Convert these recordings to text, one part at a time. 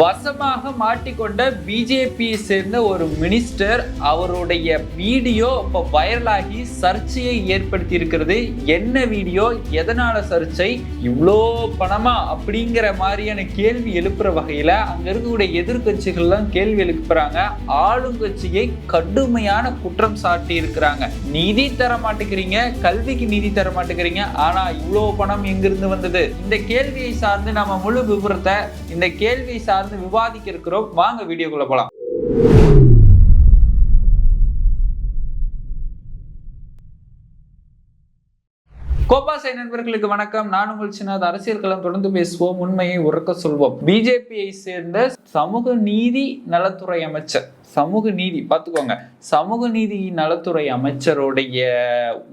வசமாக மாட்டிக்கொண்ட பிஜேபியை சேர்ந்த ஒரு மினிஸ்டர் அவருடைய வீடியோ இப்போ வைரலாகி சர்ச்சையை ஏற்படுத்தி இருக்கிறது என்ன வீடியோ? எதனால சர்ச்சை? இவ்வளோ பணமா? அப்படிங்கிற மாதிரியான கேள்வி எழுப்புற வகையில அங்க இருக்கக்கூடிய எதிர்கட்சிகள்லாம் கேள்வி எழுப்புறாங்க. ஆளுங்கட்சியை கடுமையான குற்றம் சாட்டி இருக்கிறாங்க நிதி தர மாட்டேங்கிறீங்க. கல்விக்கு நிதி தர மாட்டேங்கிறீங்க. ஆனா இவ்வளோ பணம் எங்கிருந்து வந்தது? இந்த கேள்வியை சார்ந்து நம்ம முழு விவரத்தை இந்த கேள்வியை சார்ந்து விவாதிக்க இருக்கிறோம் வாங்க வீடியோக்குள்ள போலாம். கோபாசை நண்பர்களுக்கு வணக்கம். நான் உங்கள் சின்னது அரசியல் களம் தொடர்ந்து பேசுவோம் உண்மையை உறக்க சொல்வோம். பிஜேபியை சேர்ந்த சமூக நீதி நலத்துறை அமைச்சர் சமூக நீதி பார்த்துக்கோங்க. சமூக நீதி நலத்துறை அமைச்சருடைய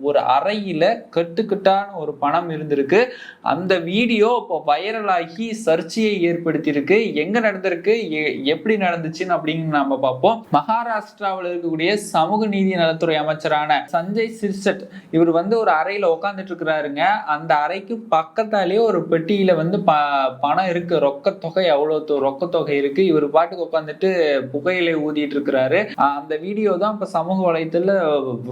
ஒரு அறையில கட்டுக்கட்டான ஒரு பணம் இருந்திருக்கு. அந்த வீடியோ இப்போ வைரலாகி சர்ச்சையை ஏற்படுத்தியிருக்கு. எங்க நடந்திருக்கு? எ- எப்படி நடந்துச்சுன்னு அப்படின்னு நாம பார்ப்போம். மகாராஷ்டிராவில் இருக்கக்கூடிய சமூக நீதி நலத்துறை அமைச்சரான சஞ்சய் சிர்சட் இவர் வந்து ஒரு அறையில உட்காந்துட்டு இருக்கிறாருங்க அந்த அறைக்கு பக்கத்தாலேயே ஒரு பெட்டியில வந்து ப பணம் இருக்கு. ரொக்க தொகை அவ்வளோ ரொக்க தொகை இருக்கு. இவர் பாட்டுக்கு உட்காந்துட்டு புகையிலை பண்ணிட்டு இருக்கிறாரு அந்த வீடியோ தான் இப்ப சமூக வலைத்தள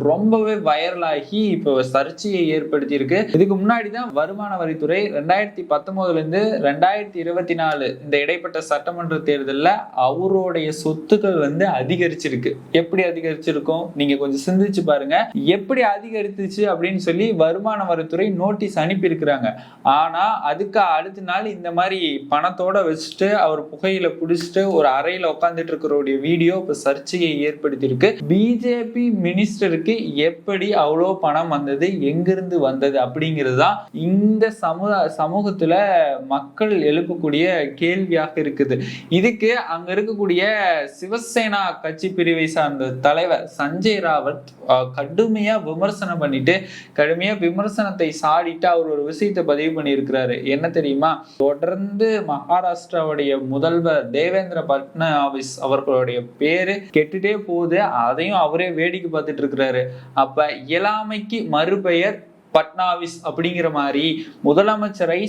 ரொம்பவே வைரல் ஆகி இப்போ சர்ச்சையை ஏற்படுத்தி இருக்கு இதுக்கு முன்னாடி தான் வருமான வரித்துறை ரெண்டாயிரத்தி பத்தொன்பதுல இருந்து ரெண்டாயிரத்தி இருபத்தி நாலு இந்த இடைப்பட்ட சட்டமன்ற தேர்தல்ல அவருடைய சொத்துக்கள் வந்து அதிகரிச்சிருக்கு. எப்படி அதிகரிச்சிருக்கும்? நீங்க கொஞ்சம் சிந்திச்சு பாருங்க. எப்படி அதிகரித்துச்சு அப்படின்னு சொல்லி வருமான வரித்துறை நோட்டீஸ் அனுப்பி இருக்கிறாங்க ஆனா அதுக்கு அடுத்த நாள் இந்த மாதிரி பணத்தோட வச்சுட்டு அவர் புகையில புடிச்சிட்டு ஒரு அறையில உட்காந்துட்டு இருக்கிறோடைய வீடியோ இப்ப சர்ச்சையை ஏற்படுத்தியிருக்கு. பிஜேபி மினிஸ்டருக்கு எப்படி அவ்வளோ பணம் வந்தது எங்கிருந்து வந்தது அப்படிங்கிறது தான் இந்த சமூக சமூகத்துல மக்கள் எழுப்பக்கூடிய கேள்வியாக இருக்குது. இதுக்கு அங்க இருக்கக்கூடிய சிவசேனா கட்சி பிரிவை சார்ந்த தலைவர் சஞ்சய் ராவத் கடுமையா விமர்சனம் பண்ணிட்டு கடுமையா விமர்சனத்தை சாடிட்டு அவர் ஒரு விஷயத்தை பதிவு பண்ணியிருக்கிறாரு. என்ன தெரியுமா? தொடர்ந்து மகாராஷ்டிராவுடைய முதல்வர் தேவேந்திர பட்னாவிஸ் அவர்களுடைய பேர் கெட்டுட்டே போகுது. அதையும் அவரே வேடிக்கை பார்த்துட்டு இருக்கிறாரு. அப்ப இயலாமைக்கு மறுபெயர் பட்னாவிஸ் அப்படிங்கிற மாதிரி முதலமைச்சரை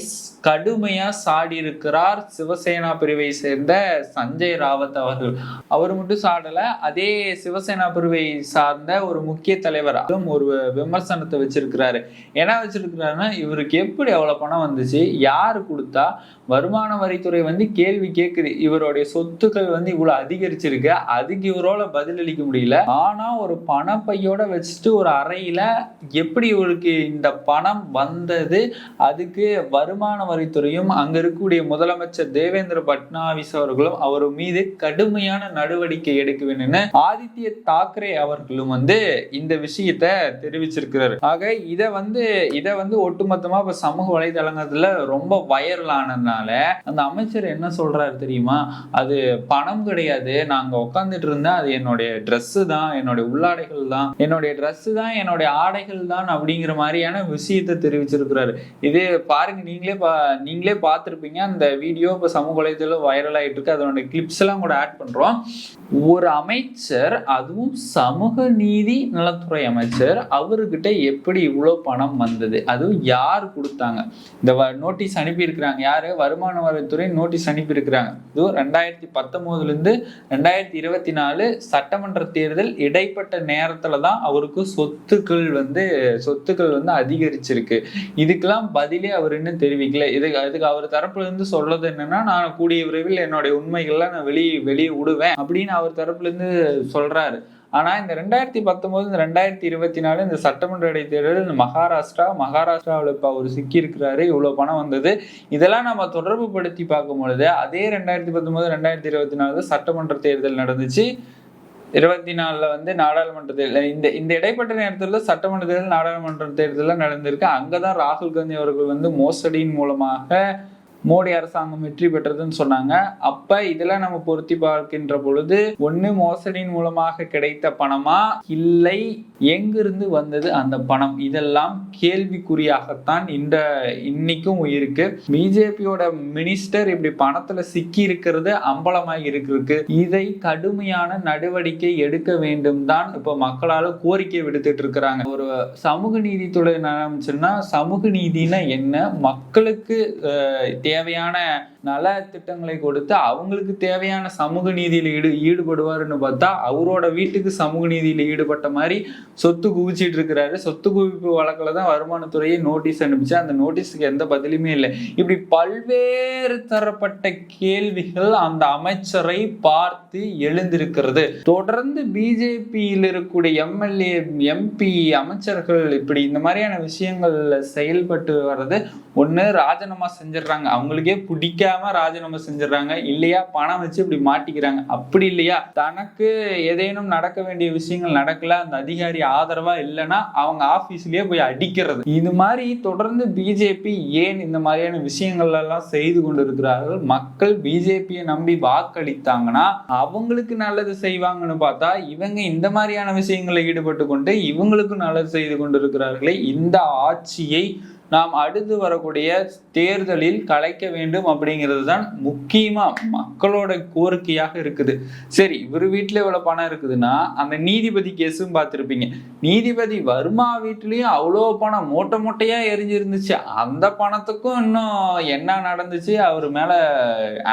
கடுமையா சாடி இருக்கிறார் சிவசேனா பிரிவை சேர்ந்த சஞ்சய் ராவத் அவர்கள். அவர் மட்டும் சாடல அதே சிவசேனா பிரிவை சார்ந்த ஒரு முக்கிய தலைவர் அதுவும் ஒரு விமர்சனத்தை வச்சிருக்கிறாரு. என்ன வச்சிருக்கிறாருன்னா இவருக்கு எப்படி அவ்வளவு பணம் வந்துச்சு? யாரு கொடுத்தா வருமான வரித்துறை வந்து கேள்வி கேக்குது. இவருடைய சொத்துக்கள் வந்து இவ்வளவு அதிகரிச்சிருக்கு. அதுக்கு இவரோட பதிலளிக்க முடியல. ஆனா ஒரு பணப்பையோட வச்சுட்டு ஒரு அறையில எப்படி இவருக்கு இந்த பணம் வந்தது? அதுக்கு வருமான வரித்துறையும் அங்க இருக்கக்கூடிய முதலமைச்சர் தேவேந்திர பட்னாவிஸ் அவர்களும் அவர் மீது கடுமையான நடவடிக்கை எடுக்க வேணும்னு ஆதித்ய தாக்கரே அவர்களும் வந்து இந்த விஷயத்த தெரிவிச்சிருக்கிறாரு. ஆக இத வந்து இதை வந்து ஒட்டுமொத்தமா இப்ப சமூக வலைதளங்கள்ல ரொம்ப வைரல் ஆனதுனால அந்த அமைச்சர் என்ன சொல்றாரு தெரியுமா? அது பணம் கிடையாது. நாங்க உட்காந்துட்டு இருந்தா அது என்னுடைய ட்ரெஸ்ஸு தான். என்னுடைய உள்ளாடைகள் தான். என்னுடைய ட்ரெஸ்ஸு தான். என்னுடைய ஆடைகள் தான் அப்படிங்கிற மாதிரியான விஷயத்தை தெரிவிச்சிருக்கிறாரு. இது பாருங்க நீங்களே பா நீங்களே பார்த்துருப்பீங்க. அந்த வீடியோ இப்போ சமூக வலைதளம் வைரல் ஆயிட்டு இருக்கு. அதனுடைய கிளிப்ஸ் எல்லாம் கூட ஆட் பண்றோம். ஒரு அமைச்சர் அதுவும் சமூக நீதி நலத்துறை அமைச்சர் அவர்கிட்ட எப்படி இவ்வளோ பணம் வந்தது? அதுவும் யார் கொடுத்தாங்க? இந்த நோட்டீஸ் அனுப்பியிருக்கிறாங்க. யாரு? வருமான வரித்துறை நோட்டீஸ் அனுப்பியிருக்கிறாங்க. இதுவும் ரெண்டாயிரத்தி பத்தொன்பதுல இருந்து ரெண்டாயிரத்தி இருபத்தி நாலு சட்டமன்ற தேர்தல் இடைப்பட்ட நேரத்தில் தான் அவருக்கு சொத்துக்கள் வந்து சொத்துக்கள் வந்து அதிகரிச்சிருக்கு. இதுக்கெல்லாம் பதிலே அவர் இன்னும் தெரிவிக்கல. இது அதுக்கு அவர் தரப்புல இருந்து சொல்றது என்னன்னா நான் கூடிய விரைவில் என்னுடைய உண்மைகள்லாம் நான் வெளியே வெளியே விடுவேன் அப்படின்னு அவர் தரப்புல இருந்து ஆனால் இந்த ரெண்டாயிரத்தி பத்தொம்போது இந்த ரெண்டாயிரத்தி இருபத்தி நாலு இந்த சட்டமன்ற இடைத்தேர்தல் இந்த மகாராஷ்டிரா மகாராஷ்டிராவில் இப்போ அவர் சிக்கி இவ்வளோ பணம் வந்தது. இதெல்லாம் நம்ம தொடர்பு படுத்தி பார்க்கும் பொழுது அதே ரெண்டாயிரத்தி பத்தொம்போது ரெண்டாயிரத்தி இருபத்தி நாலு சட்டமன்ற தேர்தல் நடந்துச்சு. இருபத்தி நாலில் வந்து நாடாளுமன்ற தேர்தல் இந்த இந்த இடைப்பட்ட நேரத்தில் சட்டமன்ற தேர்தல் நாடாளுமன்ற தேர்தலில் நடந்திருக்கு. அங்கே தான் ராகுல் காந்தி அவர்கள் வந்து மோசடியின் மூலமாக மோடி அரசாங்கம் வெற்றி பெற்றதுன்னு சொன்னாங்க. அப்ப இதெல்லாம் நம்ம பொருத்தி பார்க்கின்ற பொழுது ஒண்ணு மோசடியின் மூலமாக கிடைத்த பணமா? இல்லை எங்கிருந்து வந்தது அந்த பணம்? இதெல்லாம் கேள்விக்குறியாகத்தான் இந்த இன்னைக்கும் இருக்கு. பிஜேபியோட மினிஸ்டர் இப்படி பணத்துல சிக்கி இருக்கிறது அம்பலமாய் இருக்கு. இதை கடுமையான நடவடிக்கை எடுக்க வேண்டும் தான் இப்ப மக்களால கோரிக்கை விடுத்துட்டு இருக்கிறாங்க. ஒரு சமூக நீதித்துறை ஆரம்பிச்சுன்னா சமூக நீதினா என்ன? மக்களுக்கு தேவை தேவையான நல திட்டங்களை கொடுத்து அவங்களுக்கு தேவையான சமூக நீதியில் ஈடு ஈடுபடுவாருன்னு பார்த்தா அவரோட வீட்டுக்கு சமூக நீதியில் ஈடுபட்ட மாதிரி சொத்து குவிச்சிட்டு இருக்கிறாரு. சொத்து குவிப்பு வழக்கில் தான் வருமானத்துறையை நோட்டீஸ் அனுப்பிச்சு அந்த நோட்டீஸுக்கு எந்த பதிலுமே இல்லை. இப்படி பல்வேறு தரப்பட்ட கேள்விகள் அந்த அமைச்சரை பார்த்து எழுந்திருக்கிறது. தொடர்ந்து பிஜேபியில் இருக்கக்கூடிய எம்எல்ஏ எம்பி அமைச்சர்கள் இப்படி இந்த மாதிரியான விஷயங்கள்ல செயல்பட்டு வர்றது ஒன்று ராஜினாமா செஞ்சிடுறாங்க. அவங்களுக்கே தெரியாம ராஜினாமா செஞ்சிடறாங்க. இல்லையா? பணம் வச்சு இப்படி மாட்டிக்கிறாங்க. அப்படி இல்லையா? தனக்கு ஏதேனும் நடக்க வேண்டிய விஷயங்கள் நடக்கல அந்த அதிகாரி ஆதரவா இல்லைன்னா அவங்க ஆபீஸ்லயே போய் அடிக்கிறது. இது மாதிரி தொடர்ந்து பிஜேபி ஏன் இந்த மாதிரியான விஷயங்கள் எல்லாம் செய்து கொண்டிருக்கிறார்கள்? மக்கள் பிஜேபியை நம்பி வாக்களித்தாங்கன்னா அவங்களுக்கு நல்லது செய்வாங்கன்னு பார்த்தா இவங்க இந்த மாதிரியான விஷயங்களை ஈடுபட்டு கொண்டு இவங்களுக்கு நல்லது செய்து கொண்டிருக்கிறார்களே. இந்த ஆட்சியை நாம் அடுத்து வரக்கூடிய தேர்தலில் கலைக்க வேண்டும் அப்படிங்கிறது தான் முக்கியமா மக்களோட கோரிக்கையாக இருக்குது. சரி இவர் வீட்டுல இவ்வளவு பணம் இருக்குதுன்னா அந்த நீதிபதி கேஸும் பார்த்துருப்பீங்க. நீதிபதி வர்மா வீட்லயும் அவ்வளோ பணம் மூட்டை மூட்டையா எரிஞ்சிருந்துச்சு. அந்த பணத்துக்கும் இன்னும் என்ன நடந்துச்சு? அவர் மேல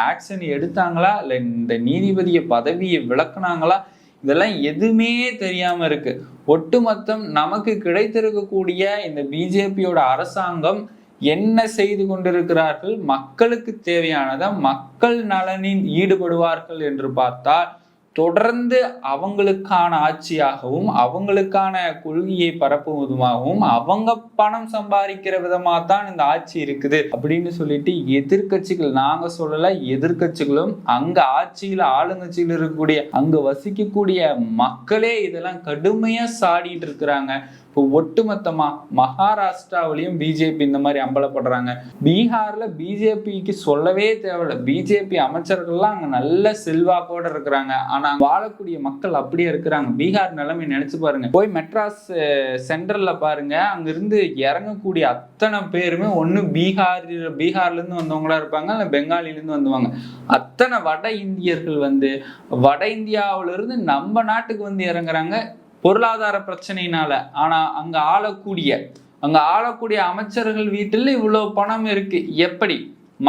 ஆக்ஷன் எடுத்தாங்களா? இல்லை இந்த நீதிபதியை பதவியை விளக்குனாங்களா? இதெல்லாம் எதுவுமே தெரியாம இருக்கு. ஒட்டுமொத்தம் நமக்கு கிடைத்திருக்கக்கூடிய இந்த பிஜேபியோட அரசாங்கம் என்ன செய்து கொண்டிருக்கிறார்கள்? மக்களுக்கு தேவையானதை மக்கள் நலனில் ஈடுபடுவார்கள் என்று பார்த்தால் தொடர்ந்து அவங்களுக்கான ஆட்சியாகவும் அவங்களுக்கான கொள்கையை பரப்புவதுமாகவும் அவங்க பணம் சம்பாதிக்கிற விதமா தான் இந்த ஆட்சி இருக்குது அப்படின்னு சொல்லிட்டு எதிர்க்கட்சிகள் நாங்க சொல்லல எதிர்க்கட்சிகளும் அங்க ஆட்சியில ஆளுங்கட்சியில் இருக்கக்கூடிய அங்க வசிக்கக்கூடிய மக்களே இதெல்லாம் கடுமையா சாடிட்டு இருக்கிறாங்க. இப்போ ஒட்டுமொத்தமா மகாராஷ்டிராவிலையும் பிஜேபி இந்த மாதிரி அம்பலப்படுறாங்க. பீகார்ல பிஜேபிக்கு சொல்லவே தேவையில்ல. பிஜேபி அமைச்சர்கள்லாம் அங்க நல்ல செல்வாக்கோட இருக்கிறாங்க. ஆனா வாழக்கூடிய மக்கள் அப்படியே இருக்கிறாங்க. பீகார் நிலைமை நினைச்சு பாருங்க. போய் மெட்ராஸ் சென்டர்ல பாருங்க. அங்க இருந்து இறங்கக்கூடிய அத்தனை பேருமே ஒண்ணு பீகார் பீகார்ல இருந்து வந்தவங்களா இருப்பாங்க. இல்ல பெங்காலில இருந்து வந்துவாங்க. அத்தனை வட இந்தியர்கள் வந்து வட இந்தியாவில இருந்து நம்ம நாட்டுக்கு வந்து இறங்குறாங்க. பொருளாதார பிரச்சனையினால. ஆனா அங்க ஆளக்கூடிய அங்க ஆளக்கூடிய அமைச்சர்கள் வீட்டில் இவ்வளவு பணம் இருக்கு. எப்படி?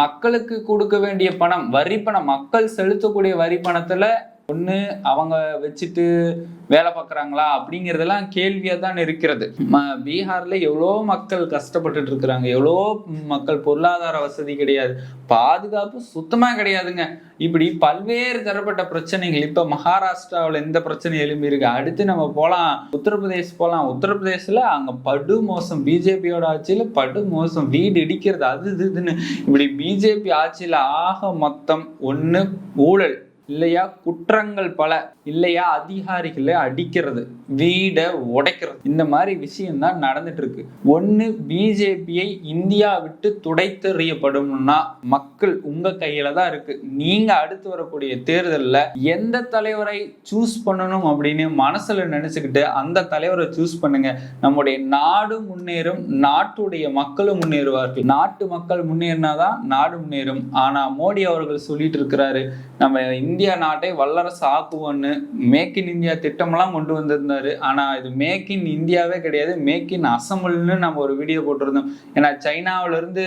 மக்களுக்கு கொடுக்க வேண்டிய பணம் வரி பணம் மக்கள் செலுத்தக்கூடிய வரி பணத்துல ஒன்று அவங்க வச்சுட்டு வேலை பார்க்குறாங்களா அப்படிங்கிறதெல்லாம் கேள்வியாக தான் இருக்கிறது. ம- எவ்வளோ மக்கள் கஷ்டப்பட்டுட்டு இருக்கிறாங்க. எவ்வளோ மக்கள் பொருளாதார வசதி கிடையாது. பாதுகாப்பு சுத்தமாக கிடையாதுங்க. இப்படி பல்வேறு தரப்பட்ட பிரச்சனைகள். இப்போ மகாராஷ்டிராவில் எந்த பிரச்சனை எழும்பியிருக்கு அடுத்து நம்ம போகலாம் உத்தரப்பிரதேஷ் போகலாம் உத்தரப்பிரதேசில் அங்கே படு மோசம். பிஜேபியோட ஆட்சியில் படு மோசம். வீடு இடிக்கிறது அது இதுன்னு. இப்படி பிஜேபி ஆட்சியில் ஆக மொத்தம் ஒன்று ஊழல். இல்லையா? குற்றங்கள் பல இல்லையா? அதிகாரிகளை அடிக்கிறது வீடை உடைக்கிறது. இந்த மாதிரி விஷயம் தான் நடந்துட்டு இருக்கு ஒன்னு பிஜேபியை இந்தியா விட்டு துடைத்தெறியப்படும்னா மக்கள் உங்க கையில தான் இருக்கு. நீங்க அடுத்து வரக்கூடிய தேர்தலில் எந்த தலைவரை சூஸ் பண்ணணும் அப்படின்னு மனசுல நினைச்சுக்கிட்டு அந்த தலைவரை சூஸ் பண்ணுங்க. நம்முடைய நாடு முன்னேறும் நாட்டுடைய மக்களும் முன்னேறுவார்கள். நாட்டு மக்கள் முன்னேறினாதான் நாடு முன்னேறும். ஆனா மோடி அவர்கள் சொல்லிட்டு இருக்கிறாரு நம்ம இந்தியா நாட்டை வல்லரசு ஆக்குவோன்னு மேக் இன் இந்தியா திட்டம்லாம் கொண்டு வந்திருந்தாரு. ஆனால் இது மேக் இன் இந்தியாவே கிடையாது. மேக் இன் அசம்பிள்னு நம்ம ஒரு வீடியோ போட்டிருந்தோம். ஏன்னா சைனாவுலேருந்து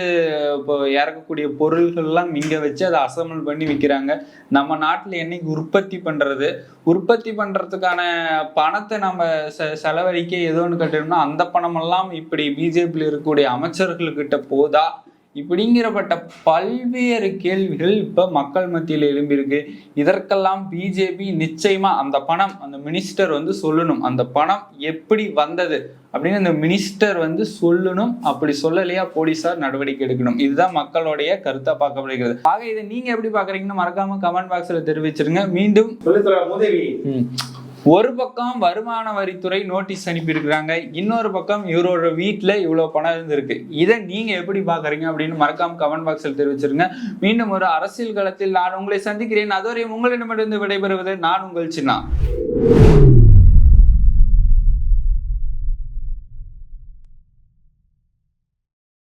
இப்போ இறக்கக்கூடிய பொருள்கள்லாம் இங்கே வச்சு அதை அசம்பிள் பண்ணி விற்கிறாங்க நம்ம நாட்டில் என்னைக்கு உற்பத்தி பண்றது? உற்பத்தி பண்றதுக்கான பணத்தை நம்ம செ செலவழிக்க ஏதோ ஒன்று கட்டணும்னா அந்த பணமெல்லாம் இப்படி பிஜேபியில் இருக்கக்கூடிய அமைச்சர்கள்கிட்ட போதா இப்படிங்கிறப்பட்ட பல்வேறு கேள்விகள் இப்ப மக்கள் மத்தியில் எழும்பியிருக்கு. இதற்கெல்லாம் பிஜேபி நிச்சயமா அந்த பணம் அந்த மினிஸ்டர் வந்து சொல்லணும். அந்த பணம் எப்படி வந்தது அப்படின்னு அந்த மினிஸ்டர் வந்து சொல்லணும். அப்படி சொல்லலையா போலீசார் நடவடிக்கை எடுக்கணும். இதுதான் மக்களுடைய கருத்தா பார்க்கப்படுகிறது ஆக இதை நீங்க எப்படி பாக்குறீங்கன்னு மறக்காம கமெண்ட் பாக்ஸ்ல தெரிவிச்சிருங்க. மீண்டும். ஒரு பக்கம் வருமான வரித்துறை நோட்டீஸ் அனுப்பியிருக்கிறாங்க இன்னொரு பக்கம் இவரோட வீட்டில் இவ்வளோ பணம் இருந்திருக்கு. இதை நீங்கள் எப்படி பார்க்குறீங்க அப்படின்னு மறக்காம கமெண்ட் பாக்ஸில் தெரிவிச்சிருங்க. மீண்டும் ஒரு அரசியல் களத்தில் நான் உங்களை சந்திக்கிறேன். அதுவரை உங்களிடமிருந்து விடைபெறுவது நான் உங்கள் சின்னா